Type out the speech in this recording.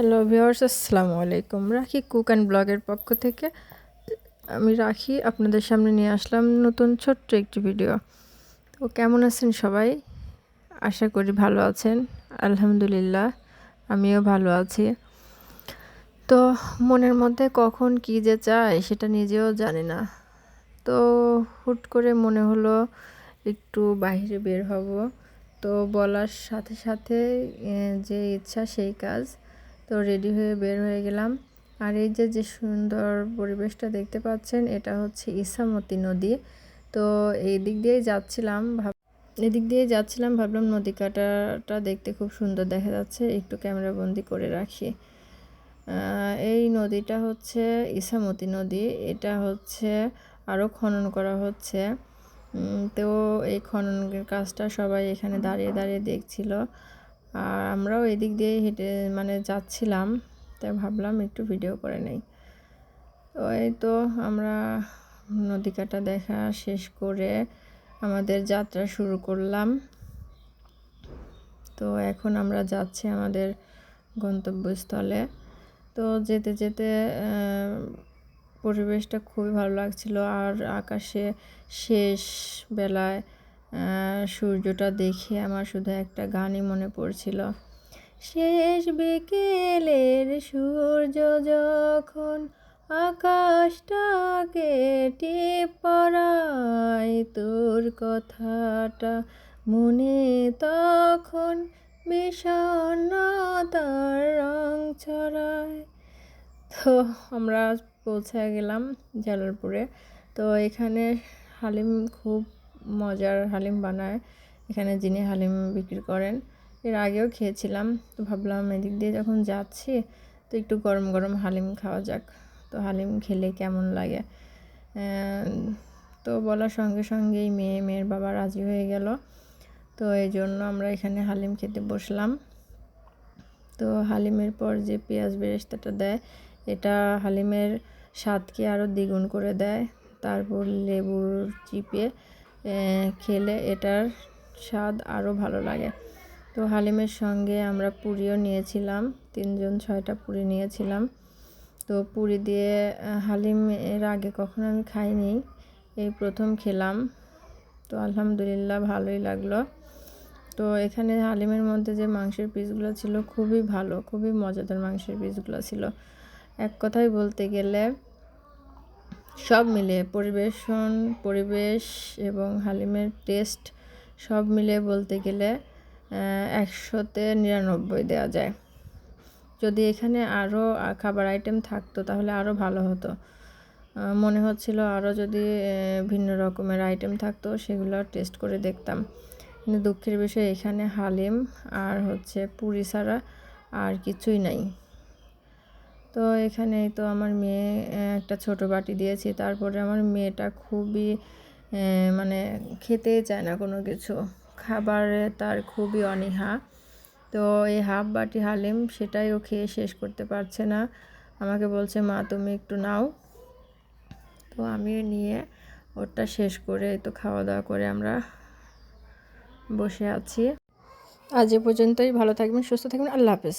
Hello viewers আসসালামু আলাইকুম। রাখি কুক অ্যান্ড ব্লগের পক্ষ থেকে আমি রাখি আপনাদের সামনে নিয়ে আসলাম নতুন ছোট্ট একটি ভিডিও। তো কেমন আছেন সবাই? আশা করি ভালো আছেন। আলহামদুলিল্লাহ, আমিও ভালো আছি। তো মনের মধ্যে কখন কী যে চায় সেটা নিজেও জানি না। তো হুট করে মনে হলো একটু বাইরে বের হব। তো বলার সাথে সাথে যে ইচ্ছা সেই কাজ। তো রেডি হয়ে বের হয়ে গেলাম। আর এই যে যে সুন্দর পরিবেশটা দেখতে পাচ্ছেন, এটা হচ্ছে ইসামতি নদী। তো এই দিক দিয়েই যাচ্ছিলাম, ভাব এদিক দিয়ে যাচ্ছিলাম, ভাবলাম নদী কাটাটা দেখতে খুব সুন্দর দেখা যাচ্ছে, একটু ক্যামেরা বন্দি করে রাখি। এই নদীটা হচ্ছে ইসামতি নদী, এটা হচ্ছে আরও খনন করা হচ্ছে। তো এই খননের কাজটা সবাই এখানে দাঁড়িয়ে দাঁড়িয়ে দেখছিল। আর আমরাও এদিক দিয়ে হেঁটে মানে যাচ্ছিলাম তাই ভাবলাম একটু ভিডিও করে নেই। এই তো আমরা নদী কাটা দেখা শেষ করে আমাদের যাত্রা শুরু করলাম। তো এখন আমরা যাচ্ছি আমাদের গন্তব্যস্থলে। তো যেতে যেতে পরিবেশটা খুবই ভালো লাগছিল। আর আকাশে শেষ বেলায় সূর্যটা দেখে আমার শুধু একটা গানই মনে পড়ছিল। শেষ বিকেলের সূর্য যখন আকাশটাকে টিপ পড়ায় তোর কথাটা মনে তখন বিষণ্ণতার রং ছড়ায়। তো আমরা পৌঁছে গেলাম জালালপুরে। তো এখানে হালিম খুব মজার হালিম বানায়। এখানে যিনি হালিম বিক্রি করেন, এর আগেও খেয়েছিলাম। তো ভাবলাম এদিক দিয়ে যখন যাচ্ছি, তো একটু গরম গরম হালিম খাওয়া যাক। তো হালিম খেলে কেমন লাগে? তো বলার সঙ্গে সঙ্গেই মেয়ে, মেয়ের বাবা রাজি হয়ে গেল। তো এই জন্য আমরা এখানে হালিম খেতে বসলাম। তো হালিমের পর যে পেঁয়াজ বেরেস্তাটা দেয়, এটা হালিমের স্বাদকে আরও দ্বিগুণ করে দেয়। তারপর লেবুর চিপে খেলে এটার স্বাদ আরও ভালো লাগে। তো হালিমের সঙ্গে আমরা পুরিও নিয়েছিলাম, তিনজন ছয়টা পুরি নিয়েছিলাম। তো পুরি দিয়ে, হালিম এর আগে কখনো আমি খাইনি, এই প্রথম খেলাম। তো আলহামদুলিল্লাহ ভালোই লাগল। তো এখানে হালিমের মধ্যে যে মাংসের পিসগুলো ছিল খুবই ভালো, খুবই মজাদার মাংসের পিসগুলো ছিল। এক কথায় বলতে গেলে সব মিলে পরিবেশন, পরিবেশ এবং হালিমের টেস্ট সব মিলে বলতে গেলে একশোতে নিরানব্বই দেওয়া যায়। যদি এখানে আরও খাবার আইটেম থাকতো তাহলে আরও ভালো হতো। মনে হচ্ছিল আরও যদি ভিন্ন রকমের আইটেম থাকতো সেগুলো টেস্ট করে দেখতাম। কিন্তু দুঃখের বিষয় এখানে হালিম আর হচ্ছে পুরি ছাড়া আর কিছুই নাই। তো এখানে তো আমার মেয়ে একটা ছোট বাটি দিয়েছি। তারপরে আমার মেয়েটা খুবই মানে খেতে চায় না কোনো কিছু। খাবারে তার খুবই অনীহা। তো এই হাফ বাটি হালিম সেটাই ও খেয়ে শেষ করতে পারছে না। আমাকে বলছে, মা, তুমি একটু নাও। তো আমি নিয়ে ওটা শেষ করে তো খাওয়া দাওয়া করে আমরা বসে আছি। আজ এ পর্যন্তই। ভালো থাকবেন, সুস্থ থাকবেন। আল্লাহ হাফেজ।